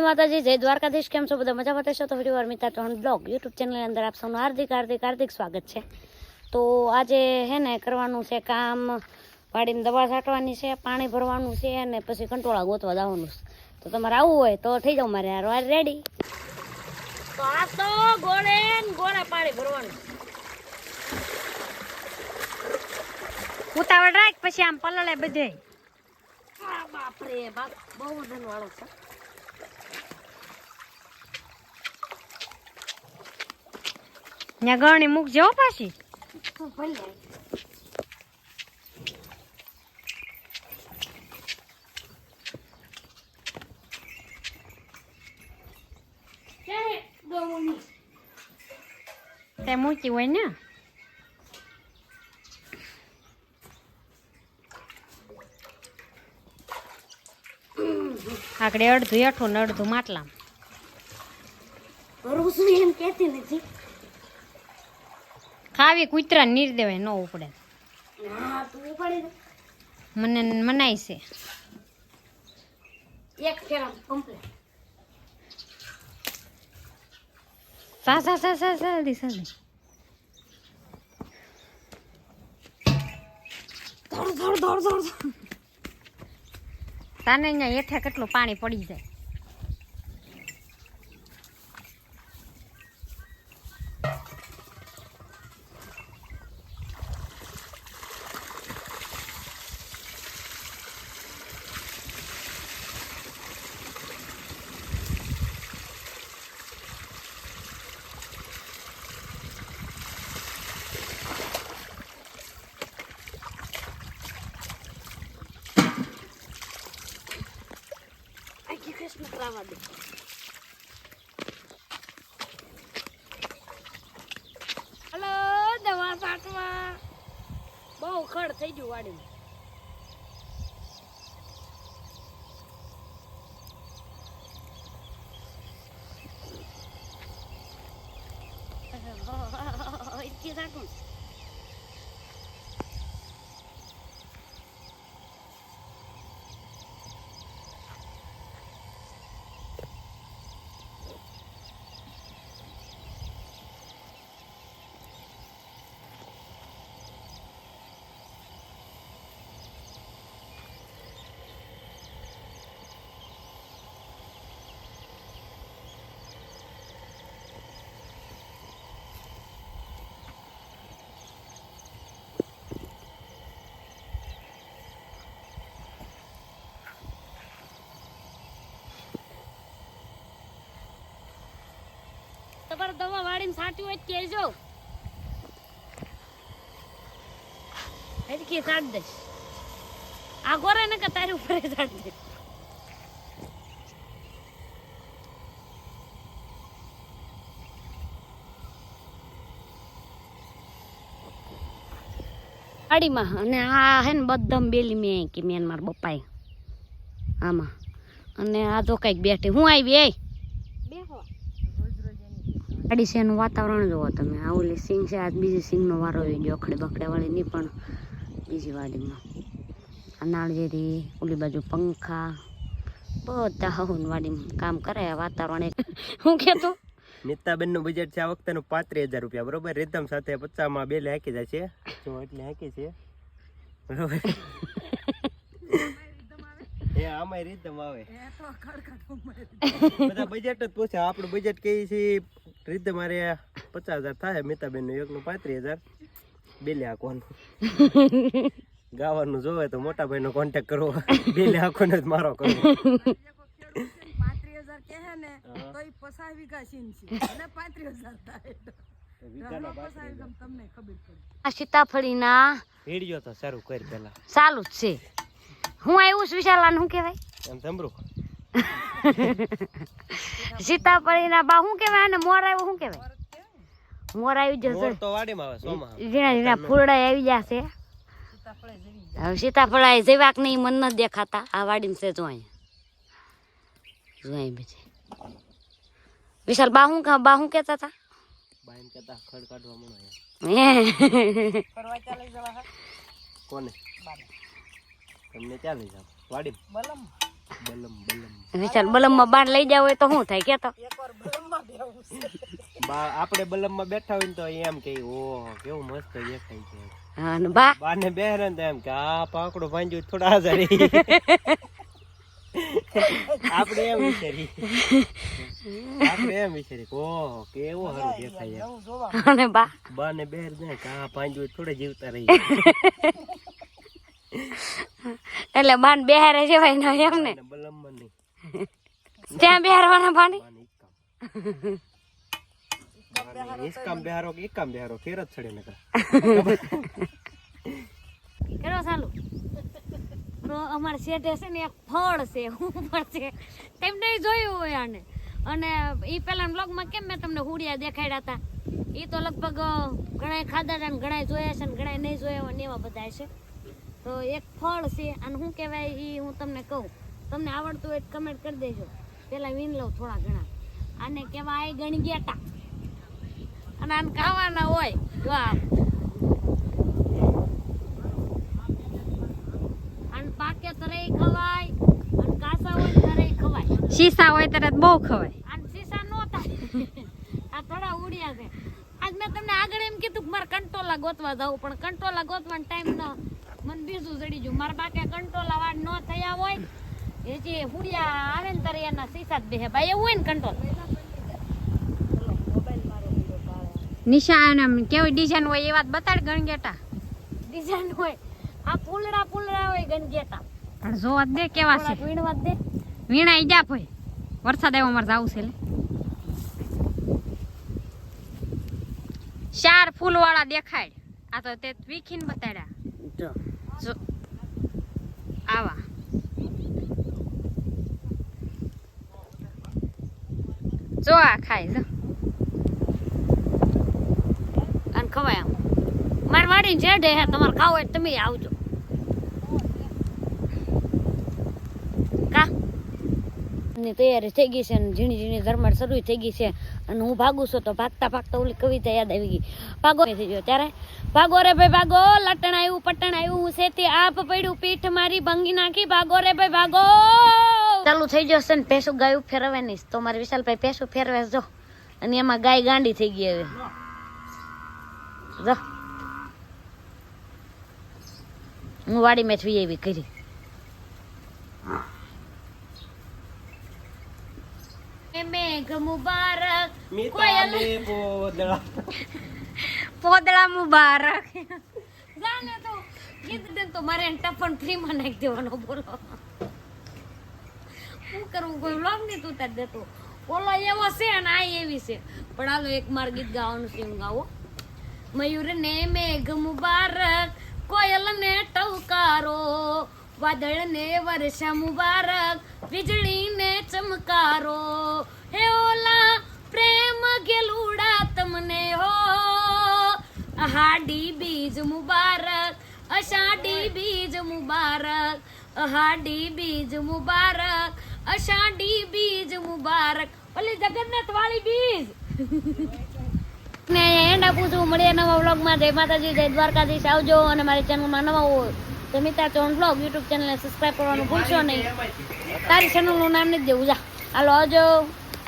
માતાજી, જય દ્વારકાધીશ. કેમ છો બધા? મજામાં થશો તો ફરી વાર મિતા ચૌહાણ બ્લોગ યુટ્યુબ ચેનલની અંદર આપ સૌનું હાર્દિક હાર્દિક હાર્દિક સ્વાગત છે. તો આજે હે ને કરવાનું છે કામ વાડીને દવા છાંટવાની છે, પાણી ભરવાનું છે અને પછી કંટોળા ગોતવા જવાનું છે. તો તમારે આવવું હોય તો થઈ જાવ મારે હાર. રેડી તો આ તો ઉતાવળ રાખ, પછી આમ પલળે બધે. બાપરે, બાપ, બહુ વજન વાળો છે. ત્યાં ગણી મૂકજે પાછી. તે મૂકી હોય ને. આગળ અડધું હેઠું ને અડધું માટલા એમ કેતી નથી. ખાવી કૂતરા નીર દેવાય ન ઉપડે. મને મનાય છે. એક ફેરા કમ્પ્લીટ સા સા સા સા જલ્દી જલ્દી તાને અહીંયા હેઠે કેટલું પાણી પડી જાય? કૃષ્ણ કરાવવા દે હલો દવા છાંટવા બહુ ખડ થઈ ગયું વાડીમાં. ઇતકી છાંટું તમારે દવા વાળીને છાંટ્યું હોય કહેજો. હરકી છાંટ દઈશ. આ ગોરે ને કે તારી ઉપર છાંટ દે ગાડીમાં અને આ હે ને બદમ બેલી મેં કે મેન મારા પપ્પાએ આમાં. અને આ તો કંઈક બેઠી. હું આવી, એ? બેહો ગાડી છે એનું વાતાવરણ જુઓ તમે. આ ઓલી સિંગ છે આજ બીજી સિંગનો વારો આવી ગયો અખડે બખડે વાળી નહીં પણ બીજી વાડીમાં. આ નાળિયેરી ઓલી બાજુ પંખા બધા હવન વાડીમાં કામ કરે આ વાતાવરણ હું કહેતો નીતાબેનનું બજેટ છે આ વખતે પાંત્રીસ હજાર રૂપિયા બરોબર? રીધમ સાથે પચાસમાં બે હાકી જાય છે. જો એટલે હાકી છે. બરોબર? એ આમાં રીધમ આવે. બધા બજેટ જ પૂછે આપણું બજેટ કઈ છે? રીધમ મારે પચાસ હજાર થાય મિતાબેનનું એક નું પાંત્રીસ હજાર. બેલે હાકવાનું. ગાવાનું જોવે તો મોટા ભાઈ નો કોન્ટેક્ટ કરવો. બેલે હાકવાનો જ મારો કરવો. સીતાફળીના વીડિયો તો શરૂ કરી પેલા ચાલુ જ છે. હું આવ્યું છું હું કેવાય કહેવાય? એમ સાંભળું. સીતાફળીના બા શું કહેવાય અને મોર આવ્યું શું કહેવાય? મોર આવી જશે. મોર તો વાડીમાં આવે ઝીણા ઝીણા ફૂલડા આવી જશે. હવે સીતાફળ આ જેવા કે નહીં મન નથી દેખાતા. આ વાડીમાં છે જો અહીંયા જો અહીં બીજે. વિશાલ બા શું કા- બા શું કહેતા હતા બાઈન કહેતા ખડ કાઢવા મળો હે. કોને? તમને ચાલી લઈ જાવ? વાડી બલમ વિશાલ બલમમાં બાર લઈ જાવ તો શું થાય? કેતો. બા આપણે બલમમાં બેઠા હોય ને તો એમ કે ઓહો કેવું મસ્ત દેખાય છે. હા બા? બેહરે ને તો એમ કે આ પાકડું ભાંજ્યું થોડા હાજર. આપણે એમ વિચારી આપણે એમ વિચારી ઓહો કેવું સારું દેખાય છે. અને બા? બાને બેર જાય કે આ ભાંજ્યું થોડા જીવતા રહી એટલે બાન બેહારે જવાય ના એમ ને. ત્યાં બેહારવાના પાણી? બેહારો કે ઈકામ બેહારો? ફેર જ છડે નકર. કરો ચાલુ. તો અમારે શેઠે છે ને એક ફળ છે છે. તેમને જોયું હોય આને. અને એ પેલા બ્લોગમાં કેમ મેં તમને હુડિયા દેખાડ્યા હતા એ તો લગભગ ઘણા ખાધા હતા ને ઘણા જોયા છે ને ઘણા નહીં જોયા હોય ને એવા બધા છે. તો એક ફળ છે અને શું કહેવાય એ હું તમને કહું. તમને આવડતું હોય કમેન્ટ કરી દેજો. પેલા વીન લઉં થોડા ઘણા. આને કહેવાય ગણગેટા. અને આને ખાવાના હોય જો આ અને પાકે તરે ખવાય અને કાસા હોય તરે ખવાય. શીશા હોય ત્યારે બહુ ખવાય. અને શીશા નો થાય. આ થોડા ઉડ્યા છે. આજ મેં તમને આગળ એમ કીધું કે મારે કંટોલા ગોતવા જવું પણ કંટોલા ગોતવાનો ટાઈમ ન મને બીજું ચડી ગયું. મારા બાકે કંટોલા વાળ ન થયા હોય એ જે હુડિયા આવે ને તારે એના સીસા જ બેહે. ભાઈ એવું હોય ને કંટોલ નિશા અને આમ કેવી ડિઝાઇન હોય એ વાત બતાડ ગણગેટા. ડિઝાઇન હોય. આ ફૂલડા ફૂલડા હોય ગંજેટા પણ જોવા દે કેવા છે. વીણવા દે. વીણા ઈજા ભાઈ. હોય વરસાદ આવ્યો અમારે જવું છે લે. ચાર ફૂલ વાળા દેખાય. આ તો તે વીખીને બતાડ્યા. જો જો આવા. જો આ ખાય, જો. અને ખવાય આમ. મારી વાડીને જેડે હે, તમારે ખાવો હોય તમે આવજો કા ની તૈયારી થઈ ગઈ છે અને ઝીણી ઝીણી ઝરમર શરૂ થઈ ગઈ છે. અને હું ભાગું છું તો ભાગતા ભાગતા ઓલી કવિતા યાદ આવી ગઈ. ભાગો થઈ ગયો ત્યારે. ભાગો રે ભાઈ, ભાગો, લટણ આવ્યું પટણ આવ્યું હું સેથી આપ પડ્યું, પીઠ મારી ભંગી નાખી. ભાગો રે ભાઈ, ભાગો! ચાલુ થઈ જશે ને પેસું ગાયું ફેરવે નહીં તો મારે વિશાલભાઈ પેસું ફેરવે, જો. અને એમાં ગાય ગાંડી થઈ ગઈ હવે. જો. હું વાડી મેચ વી એવી કરી. મેઘ મુબારક. મિતાલે પોદળા. પોદળા મુબારક. જાને તો કીધું તો મારે એને ફ્રી માં નાખી દેવાનો બોલો. શું કરવું કોઈ વ્લોગ નહીં તું તાર દેતો. ઓલો એવો છે અને આ એવી છે. પણ હાલો એક માર ગીત ગાવાનું છે હું ગાવો. મયુર ને મેઘ મુબારક કોયલ ને ટવકારો વાદળ ને વર્ષા મુબારક વીજળી ને ચમકારો. હે ઓલા, પ્રેમ ગેલુડા તમને હો. હાડી બીજ મુબારક, અષાઢી બીજ મુબારક, અહાડી બીજ મુબારક, અષાઢી બીજ મુબારક. ઓલી જગન્નાથ વાળી બીજ. ને એન્ડ આપું છું મળીએ નવા વ્લોગમાં. જય માતાજી, જય દ્વારકાધીશ. આવજો અને મારી ચેનલમાં નવા હોય તો મિતા ચોન વ્લોગ યુટ્યુબ ચેનલને સબસ્ક્રાઈબ કરવાનું ભૂલશો નહીં. તારી ચેનલનું નામ નથી દેવું જા. હાલો આવજો.